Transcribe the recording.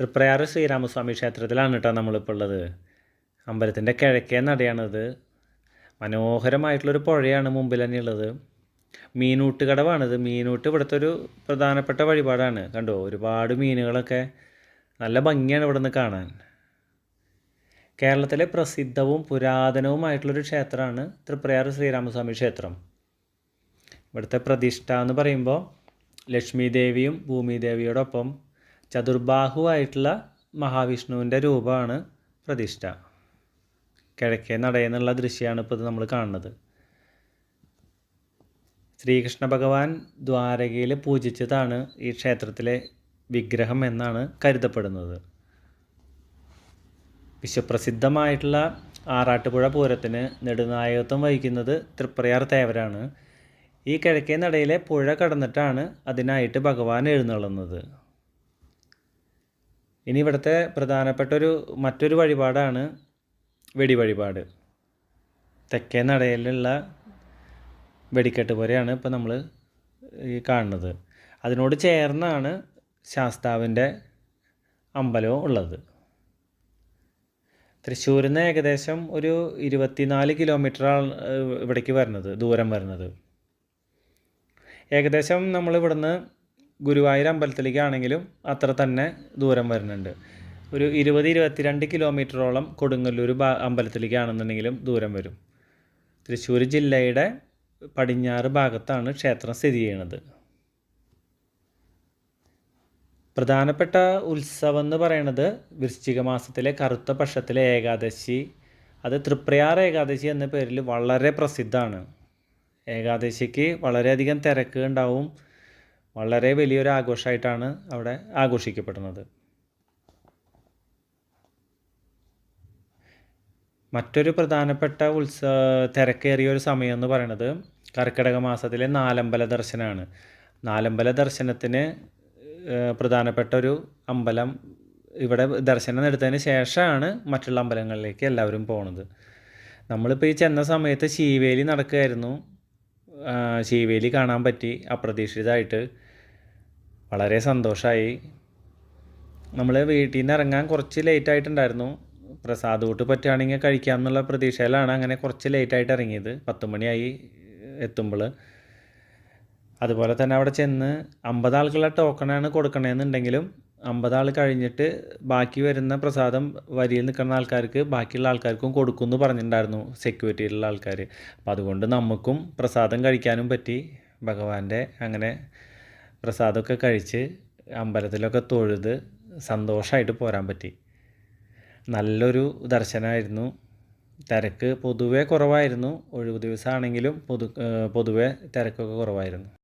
തൃപ്രയാറ് ശ്രീരാമസ്വാമി ക്ഷേത്രത്തിലാണ് കേട്ടോ നമ്മളിപ്പോൾ ഉള്ളത്. അമ്പലത്തിന്റെ കിഴക്കേ നടയാണിത്. മനോഹരമായിട്ടുള്ളൊരു പുഴയാണ് മുമ്പിൽ തന്നെ ഉള്ളത്. മീനൂട്ട് കടവാണിത്. മീനൂട്ട് ഇവിടുത്തെ ഒരു പ്രധാനപ്പെട്ട വഴിപാടാണ്. കണ്ടോ? ഒരുപാട് മീനുകളൊക്കെ നല്ല ഭംഗിയാണ് ഇവിടെ കാണാൻ. കേരളത്തിലെ പ്രസിദ്ധവും പുരാതനവുമായിട്ടുള്ളൊരു ക്ഷേത്രമാണ് തൃപ്രയാർ ശ്രീരാമസ്വാമി ക്ഷേത്രം. ഇവിടുത്തെ പ്രതിഷ്ഠ എന്ന് പറയുമ്പോൾ ലക്ഷ്മി ദേവിയും ഭൂമി ദേവിയോടൊപ്പം ചതുർബാഹുവായിട്ടുള്ള മഹാവിഷ്ണുവിന്റെ രൂപമാണ് പ്രതിഷ്ഠ. കിഴക്കേ നടയെന്നുള്ള ദൃശ്യമാണ് ഇപ്പോൾ നമ്മൾ കാണുന്നത്. ശ്രീകൃഷ്ണ ഭഗവാൻ ദ്വാരകയിൽ പൂജിച്ചതാണ് ഈ ക്ഷേത്രത്തിലെ വിഗ്രഹം എന്നാണ് കരുതപ്പെടുന്നത്. വിശ്വപ്രസിദ്ധമായിട്ടുള്ള ആറാട്ടുപുഴ പൂരത്തിന് നെടുനായകത്വം വഹിക്കുന്നത് തൃപ്രയാർ തേവരാണ്. ഈ കിഴക്കേ നടയിലെ പുഴ കടന്നിട്ടാണ് അതിനായിട്ട് ഭഗവാൻ എഴുന്നള്ളുന്നത്. ഇനി ഇവിടുത്തെ പ്രധാനപ്പെട്ട ഒരു മറ്റൊരു വഴിപാടാണ് വെടി വഴിപാട്. തെക്കേ നടയിലുള്ള വെടിക്കെട്ട് പോലെയാണ് ഇപ്പോൾ നമ്മൾ ഈ കാണുന്നത്. അതിനോട് ചേർന്നാണ് ശാസ്താവിന്റെ അമ്പലവും ഉള്ളത്. തൃശ്ശൂരിൽ നിന്ന് ഏകദേശം ഒരു ഇരുപത്തിനാല് കിലോമീറ്റർ ഇവിടേക്ക് വരുന്നത് ദൂരം വരുന്നത്. ഏകദേശം നമ്മൾ ഇവിടുന്ന് ഗുരുവായൂർ അമ്പലത്തിലേക്കാണെങ്കിലും അത്ര തന്നെ ദൂരം വരുന്നുണ്ട്. ഒരു ഇരുപത് ഇരുപത്തിരണ്ട് കിലോമീറ്ററോളം കൊടുങ്ങല്ലൂർ അമ്പലത്തിലേക്കാണെന്നുണ്ടെങ്കിലും ദൂരം വരും. തൃശ്ശൂർ ജില്ലയുടെ പടിഞ്ഞാറ് ഭാഗത്താണ് ക്ഷേത്രം സ്ഥിതി ചെയ്യുന്നത്. പ്രധാനപ്പെട്ട ഉത്സവം എന്ന് പറയുന്നത് വൃശ്ചിക മാസത്തിലെ കറുത്ത പക്ഷത്തിലെ ഏകാദശി. അത് തൃപ്രയാർ ഏകാദശി എന്ന പേരിൽ വളരെ പ്രസിദ്ധമാണ്. ഏകാദശിക്ക് വളരെയധികം തിരക്ക് ഉണ്ടാവും വളരെ വലിയൊരു ആഘോഷമായിട്ടാണ് അവിടെ ആഘോഷിക്കപ്പെടുന്നത്. മറ്റൊരു പ്രധാനപ്പെട്ട ഉത്സവ തിരക്കേറിയ ഒരു സമയം എന്ന് പറയുന്നത് കർക്കിടക മാസത്തിലെ നാലമ്പല ദർശനമാണ്. നാലമ്പല ദർശനത്തിന് പ്രധാനപ്പെട്ട ഒരു അമ്പലം ഇവിടെ ദർശനം എടുത്തതിന് ശേഷമാണ് മറ്റുള്ള അമ്പലങ്ങളിലേക്ക് എല്ലാവരും പോണത്. നമ്മളിപ്പോൾ ഈ ചെന്ന സമയത്ത് ശീവേലി നടക്കുകയായിരുന്നു. ശീവേലി കാണാൻ പറ്റി. അപ്രതീക്ഷിതമായിട്ട് വളരെ സന്തോഷമായി നമ്മൾ വീട്ടിൽ നിന്ന് ഇറങ്ങാൻ കുറച്ച് ലേറ്റ് ആയിട്ടുണ്ടായിരുന്നു. പ്രസാദ് കൂട്ട് പറ്റുകയാണെങ്കിൽ കഴിക്കാം എന്നുള്ള പ്രതീക്ഷയിലാണ് അങ്ങനെ കുറച്ച് ലേറ്റായിട്ട് ഇറങ്ങിയത് പത്ത് മണിയായി എത്തുമ്പോൾ അതുപോലെ തന്നെ അവിടെ ചെന്ന് അമ്പത് ആൾക്കുള്ള ടോക്കണാണ് കൊടുക്കണമെന്നുണ്ടെങ്കിലും അമ്പത് ആൾ കഴിഞ്ഞിട്ട് ബാക്കി വരുന്ന പ്രസാദം വരിയിൽ നിൽക്കുന്ന ആൾക്കാർക്ക് ബാക്കിയുള്ള ആൾക്കാർക്കും കൊടുക്കും എന്ന് പറഞ്ഞിട്ടുണ്ടായിരുന്നു സെക്യൂരിറ്റിയിലുള്ള ആൾക്കാർ അപ്പം അതുകൊണ്ട് നമുക്കും പ്രസാദം കഴിക്കാനും പറ്റി. ഭഗവാന്റെ അങ്ങനെ പ്രസാദമൊക്കെ കഴിച്ച് അമ്പലത്തിലൊക്കെ തൊഴുത് സന്തോഷമായിട്ട് പോരാൻ പറ്റി. നല്ലൊരു ദർശനമായിരുന്നു തിരക്ക് പൊതുവേ കുറവായിരുന്നു. ഒഴിവ് ദിവസമാണെങ്കിലും പൊതു പൊതുവേ തിരക്കൊക്കെ കുറവായിരുന്നു.